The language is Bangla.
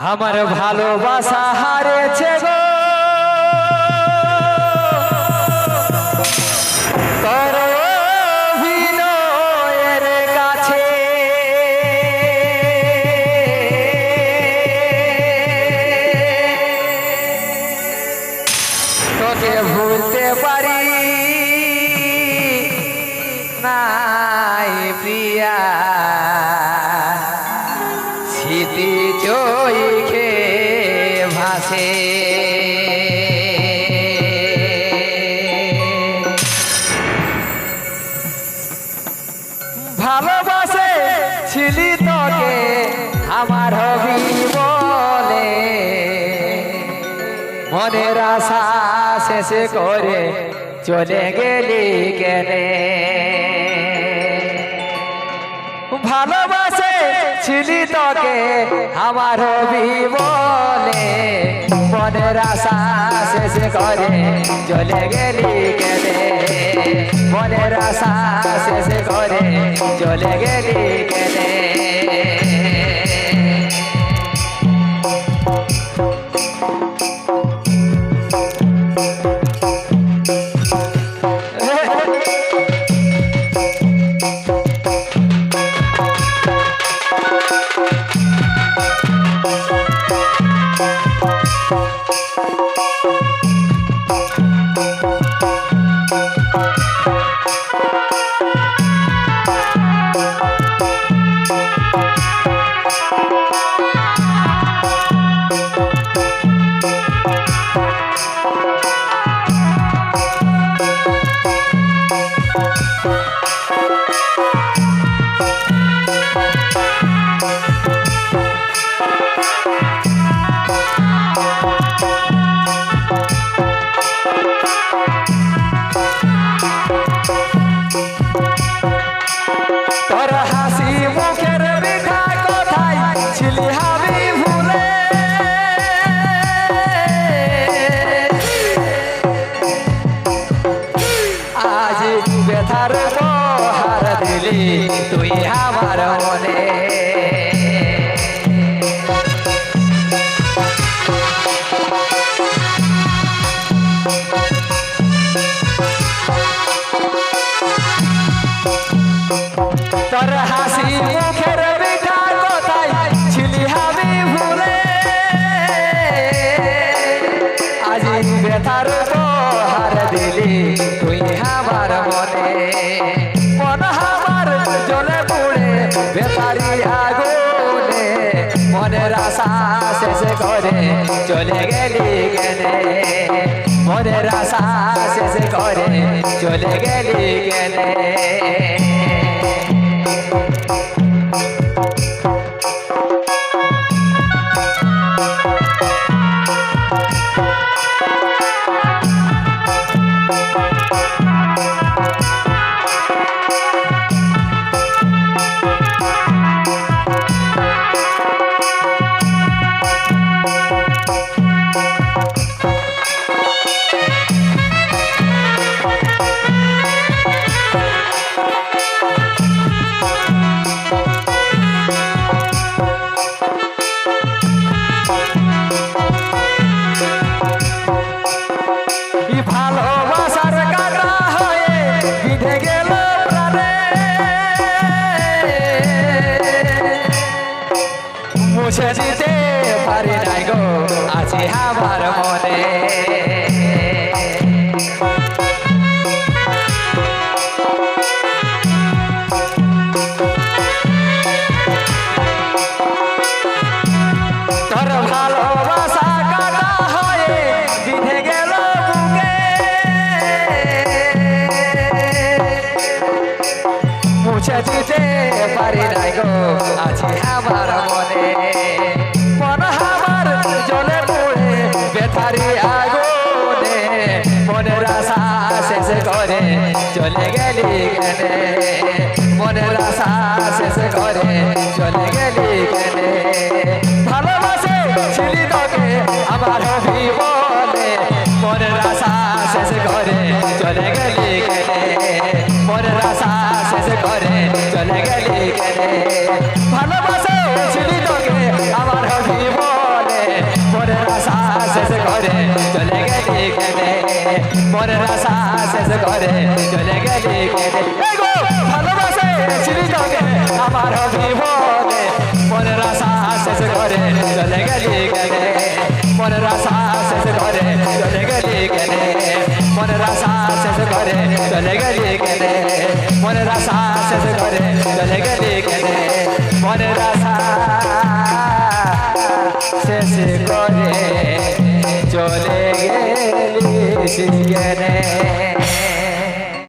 আমার ভালোবাসা হারেছে গো। ভাসে ভালোবাসে ছিলি তোকে, আমার হবি বলে। মনের আশা শেষে করে চলে গেলি কেনে। ভালোবাসে ছিলি তোকে, আমার হবি বলে মনের আশা শেষ করে, চলে গেলি কেনে মনের আশা শেষ করে, চলে গেলি কেনে তোর ব্যথার হার দিলি, তুই আমার মনে। মন আমার জলে পুড়ে বেতারি আগুনে। মনের আশা শেষে করে চলে গেলি কেনে। মনের আশা শেষে করে চলে গেলি কেনে। মুছে দিতে পারি নাই গো আছে আমার মনে। মন আমার জলে পড়ে, বেথারি আগুনে। মনের আশা শেষ করে চলে গেলি কেনে। মনের আশা শেষ করে চলে গেলি কেনে। কেনে ভালোবাসে ছিলি তোকে আমার জীবনে। মনের আশা শেষ করে চলে গেলি কেনে মনের আশা শেষ করে চলে গেলি কেনে ভালোবাসে ছিলি তোকে আমার জীবনে। মনের আশা শেষ করে চলে গেলি কেনে মনের আশা শেষ করে চলে গেলি কেনে মনের রাসা শেষ করে, চলে গেলি কেনে? মনের রাসা শেষ করে, চলে গেলি কেনে? মনের রাসা শেষ করে, চলে গেলি কেনে?